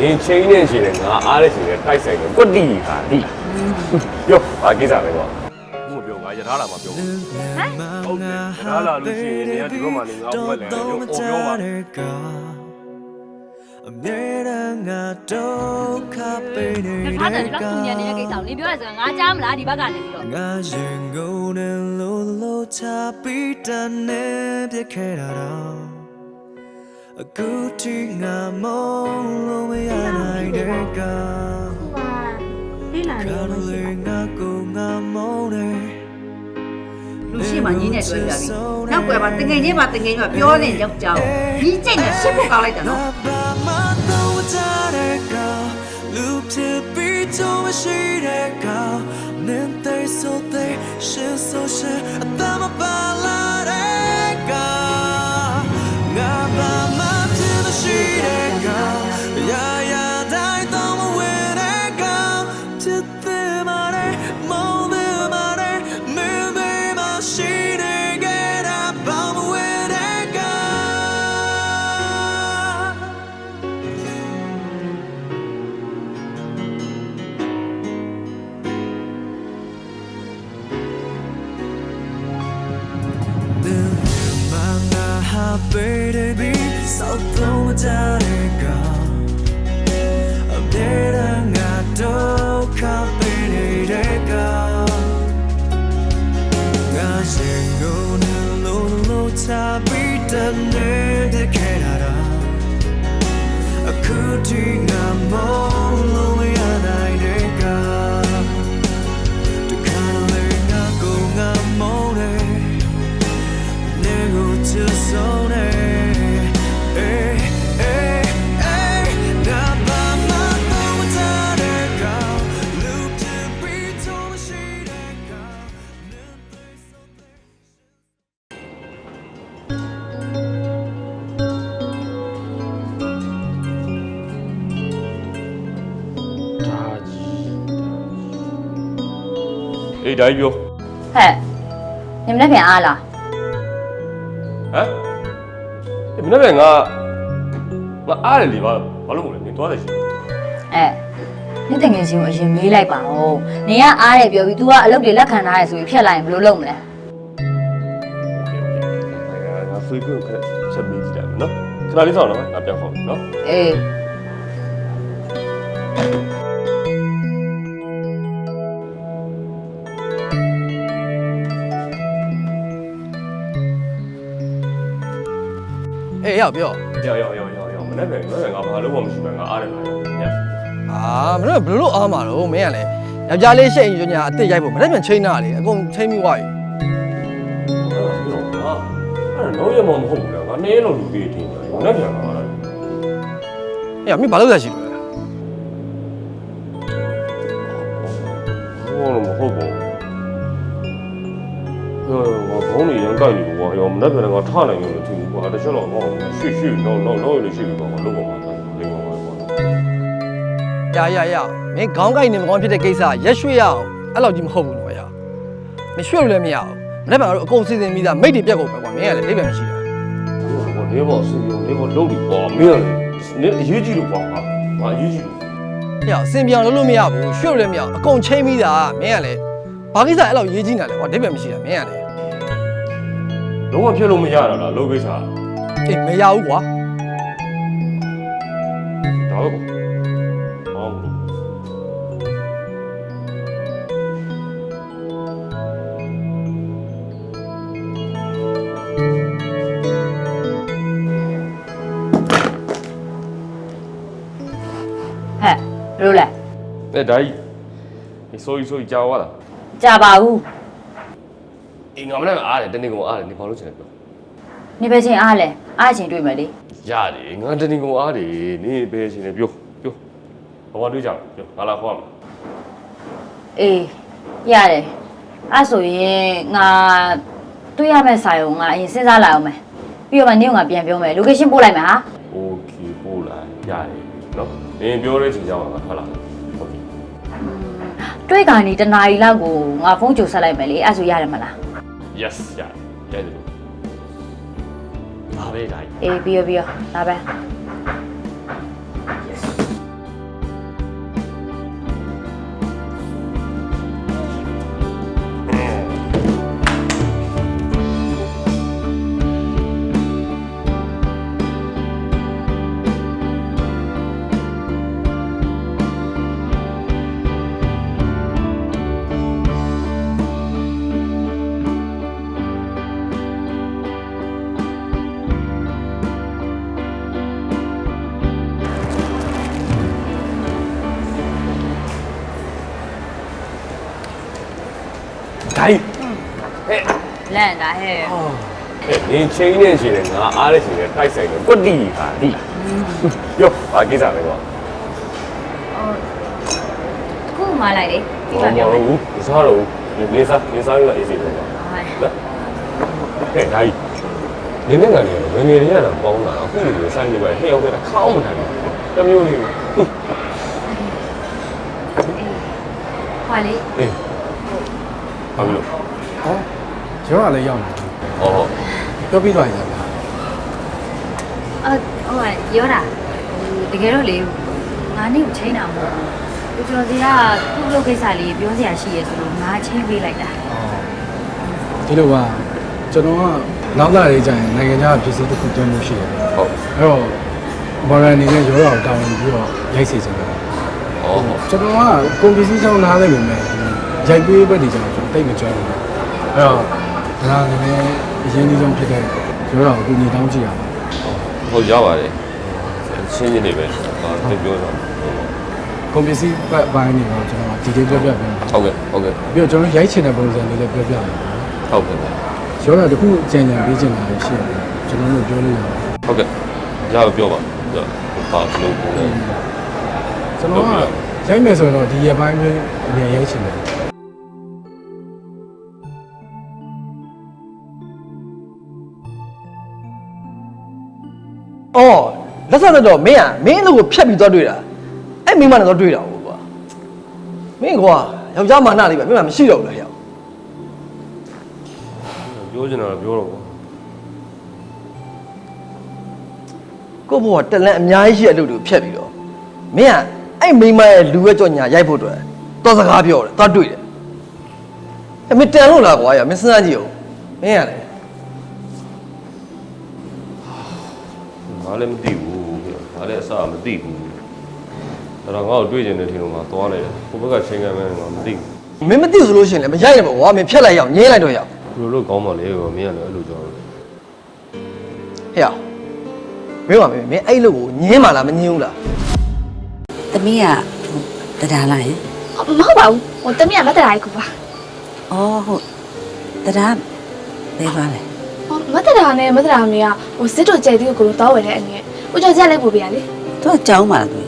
နင်ချင်းနဲ့ရှင်နဲ့ငါအားတဲ့ရှင်နဲ့တိုက်ဆိုင်တယ်ကွတ်တီဟာဒီပြောဘာကိစ္စလဲကွာဘုမပြောငါရထားလာမှာပြောဟုတ်တယ်ရထားလာလို့ရှိရင်နေရာဒီဘက်မှာနေငါဘက်လည်းပြောပြောပါအမြဲတမ်းငါဒုက္ခပေးနေ။ဒါထားတယ်တော့သူညံနေတဲ့ကိစ္စကိုနင်ပြောရစကားငါကြားမလားဒီဘက်ကနေပြီးတော့ငါရင်ကုန်နဲ့လို့လို့ချပြီးတန်နေပြခဲ့တာတော့ အခုထိငါမုန်းလို့မရနိုင်တဲ့ကလေးလာခနေါရောမလို့ရှိလေဘူးငါကိုငါမုန်းတယ်လူရှိမှညီးနဲ့တွေ့ကြပြီနောက်ကွယ်မှာတငယ်ချင်းမှာတငယ်ချင်းမှာပြောနေယောက်ျားညီးကျိတ်နဲ့ရှစ်ဖို့ကောင်းလိုက်တာနော်ဘာမှတော့ကြတဲ့ကလူဖြစ်ပြီးတော့ I'll blow it down. ဒါကြီးအေးဒါကြီးပြောဟဲ့နင်မနေ့ပြန်အားလားဟမ်ဒီမနေ့ကငါငါအားတယ်လေဘာဘာလို့မလဲနင်သွားတယ်ရှင်အဲနင်တငယ်ချင်းကိုအရင်မေးလိုက်ပါဦးနင်ကအားတယ်ပြောပြီး तू ကအလုပ်တွေလက်ခံထားရဆိုပြီးဖြတ်လိုက်ရင်ဘယ်လိုလုပ်မလဲငါဆွေးခွင့်ခက်ချက်မေးကြည့်တယ်နော်ခဏလေးစောင့်နော်ငါပြန်ခေါ်နော်အေး အေးရောက်ပြောရောက်ရောက်ရောက်ရောက်ရောက်မနေ့ကမနေ့ကငါဘာလို့မှမရှိဘူးငါအားတယ်လားညက်အာမင်းတို့ဘယ်လိုလုပ်အားမှာတော့မင်းကလည်းယောက်ျားလေးရှိတ်ရင်ညအစ်စ်ရိုက်ဖို့မနေ့ပြန်ချိန်တာလေအကုန်ချိန်ပြီးွားပြီအဲ့တော့ဟာအဲ့တော့ရမမဟုတ်ဘူးလားငါနေလို့လူကြီးတင်တယ်မနေ့ကငါအားတယ်အေးမင်းဘာလုပ်ရရှိလို့လဲဟောလို့မဟုတ်ဘူး ဟောငါဘုံနေရန်ကြိုက်နေကွာရောမနေ့ကငါထနိုင်လို့ထင်ဘူးကွာတချို့တော့ဟောရွှေ့ရွှေ့တော့တော့တော့လို့ရှိပြီကွာလုံးဝမထားဘူးလေးပါပါကွာရရရမင်းခေါင်းကိုက်နေမကောင်းဖြစ်တဲ့ကိစ္စရက်ရွှေ့ရအောင်အဲ့လောက်ကြီးမဟုတ်ဘူးတော့ရမရွှေ့လို့လည်းမရအောင်မနေ့ကတော့အကုန်စီစဉ်ပြီးသားမိတ်တွေပြက်ကုန်ပဲကွာမင်းကလည်းအိပ်ပဲမရှိတာဟောလေးပါစီရောလေးပါလုံးပြီကွာမင်းကလည်းအရေးကြီးလို့ကွာငါအရေးကြီးလို့ဟဲ့အစင်ပြောင်လုပ်လို့မရဘူးရွှေ့လို့လည်းမရအောင်အကုန်ချိန်ပြီးသားမင်းကလည်းဘာကိစ္စအဲ့လောက်ရေးကြီးနေလဲကွာအိပ်ပဲမရှိတာမင်းကလည်း လုံးဝဖြစ်လို့မရတာလားလုံးကိစ္စအေးမရဘူးကွာဒါပဲကွာဟောဟဲ့ဘယ်လိုလဲအဲ့ဒါကြီးဒီဆိုကြီးဆိုကြီးကြာသွားတာကြာပါဘူး အင်းငါမလည်းအားတယ်တနေ့ကောင်အားတယ်နေဘာလို့ချင်လဲပြော နေပဲချင်းအားလဲအားချင်းတွေ့မယ်လေ ရတယ်ငါတနေ့ကောင်အားတယ်နေပဲချင်တယ်ပြောပြောဘာမှတွေးကြပြောငါလာခေါ်မှာ အေးရတယ်အဲ့ဆိုရင်ငါတွေ့ရမယ့်စာရုံငါအရင်စဉ်းစားလိုက်အောင်မယ်ပြီးတော့မှနင့်ကငါပြန်ပြောမယ် location ပို့လိုက်မယ်ဟာ โอเคပို့လာရတယ်နော်နင်ပြောတဲ့ချိန်ကျမှငါထွက်လာဟုတ်ပြီ တွေ့ခါနေတနာရီလောက်ကိုငါဖုန်းကြိုဆက်လိုက်မယ်လေအဲ့ဆိုရတယ်မလား yes ရတယ်ရတယ်လို့ဒါပဲ ဒိုင်းဟဲ့လန့်တာဟဲ့ဟဲ့နင်ချင်းနဲ့ရှင်နဲ့ငါအားတဲ့ရှင်နဲ့တိုက်ဆိုင်တယ်ကွတ်တီခါဒီယောဘာကိစ္စလဲကွာဟိုခုမှလိုက်လေဒီဘာမှာပြောပြောမယ်ဘူးမစားတော့ဘူးနေစားနေစားရအေးစီတော့ကွာဟိုင်းဟဲ့ဒိုင်းနင်းနဲ့ကနေငငယ်တွေကတော့ပေါင်းတာအခုလိုဆိုင်နေပါဟဲ့အောင်တဲ့ခေါင်းမထိုင်ဘူးတမျိုးလေးဟွာလေအေး ဘာလို့ဟောရောကလည်းရောက်နေဟောပြောပြီးတော့ရတာအဟိုကရောတာတကယ်တော့လေငါနေ့ကိုချိန်တာမဟုတ်ဘူးကျွန်တော်စီကသူ့လုပ်ကိစ္စလေးပြောစရာရှိရဆိုလို့ငါချိန်ပေးလိုက်တာဒီလိုကကျွန်တော်ကနောက်သားလေးကြရင်နိုင်ငံခြားပြည်စည်းတစ်ခုတွင်းလို့ရှိတယ်ဟုတ်အဲ့တော့ဘော်ရန်အနေနဲ့ရောတော့တောင်းပြီးတော့ရိုက်စီချင်တယ်ဟောကျွန်တော်ကကွန်ပျူတာကျောင်းနားလိုက်နေမယ်ရိုက်ပေးဘက်ဒီကျွန် တော်တိတ်မကြောက်ဘူးအဲ့တော့ဒါကလည်းအရင်ကြီးဆုံးဖြစ်တဲ့ရောတော့ကိုညီတောင်းကြည့်ရအောင်ဟုတ်ရပါတယ်ချင်းချင်းတွေပဲဟာသူပြောတာကွန်ပျူတာဘက်ပိုင်းနေတော့ကျွန်တော်ဒီတေးပြောပြပေးမယ်ဟုတ်ကဲ့ဟုတ်ကဲ့ပြီးတော့ကျွန်တော်ရိုက်ချင်တဲ့ပုံစံလေးလည်းပြောပြမယ်ဟုတ်ကဲ့ရောတော့တခုကြံကြံပေးချင်တာရှိတယ်ကျွန်တော်တို့ပြောလို့ရတယ်ဟုတ်ကဲ့ရပါပြောပါဘာလို့ပုံလဲကျွန်တော်ကရိုက်မယ်ဆိုရင်တော့ဒီရပိုင်းပဲအမြင်ရိုက်ချင်တယ် အော်လက်ဆက်တော့မင်းကမင်းအလုပ်ကိုဖြတ်ပြီးသွားတွေ့တာအဲ့မိန်းမနဲ့တော့တွေ့တာဟုတ်ကွာမင်းကွာယောက်ျားမာနလေးပဲမင်းကမရှိတော့ဘူးလားဟဲ့ပြောချင်တာပြောတော့ပေါ့ကို့ဘဝတက်လန့်အများကြီးရှိတဲ့အလုပ်တွေကိုဖြတ်ပြီးတော့မင်းကအဲ့မိန်းမရဲ့လူရဲ့ကြောညာရိုက်ဖို့အတွက်သွားစကားပြောတယ်သွားတွေ့တယ်အမေတန်လို့လားကွာရမင်းစဉ်းစားကြည့်အောင်မင်းရတ ငါလည်းမသိဘူးငါလည်းအစမသိဘူးအဲ့တော့ငါ့ကိုတွေ့ချင်တဲ့ထင်လို့ငါသွားလိုက်တယ်ဟိုဘက်ကချိန်ခံမယ်ငါမသိမင်းမသိဘူးလို့ရှိရင်လည်းမရိုက်နဲ့ပေါ့ကွာမင်းဖြတ်လိုက်ရအောင်ငင်းလိုက်တော့ရအောင်ဘူးဘယ်လိုလုပ်ကောင်းပါလဲကောမင်းကလည်းအဲ့လိုကြောက်တယ်ဟဲ့အောင်မင်းကမင်းမင်းအဲ့လုပ်ကိုငင်းမှလားမငင်းဘူးလားသမီးကတရားလားယင်မဟုတ်ပါဘူးဟိုတမီးကမတ်တရာကြီးကူပါ။အော်ဟုတ်တရားဘယ်သွားလဲဟောမ တ်တရာနဲ့မတ်တရာမေကဟိုစစ်တို့ကြဲတီကိုကိုလိုတောင်းဝယ်တဲ့အနေနဲ့ဦးကျော်ကြက်လိုက်ပို့ပြရလေ။ तू ကကြောင်းပါလားသူ